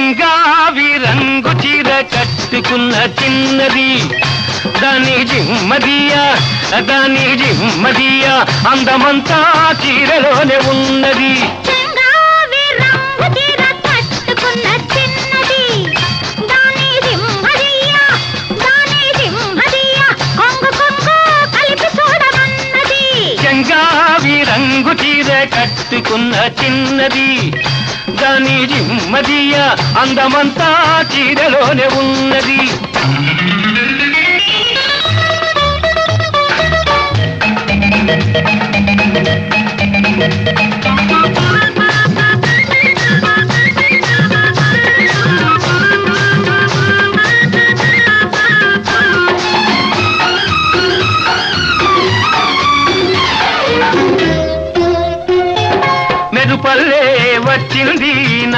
చెంగావి రంగు చీర కట్టుకున్న చిన్నది. దాని జిమ్మదియా దాని జిమ్మదియా అందమంతా చీరలోనే ఉన్నది. కట్టుకున్న చిన్నది. దాని జిమ్మదియా అందమంతా చీరలోనే ఉన్నది. పల్లె వచ్చింది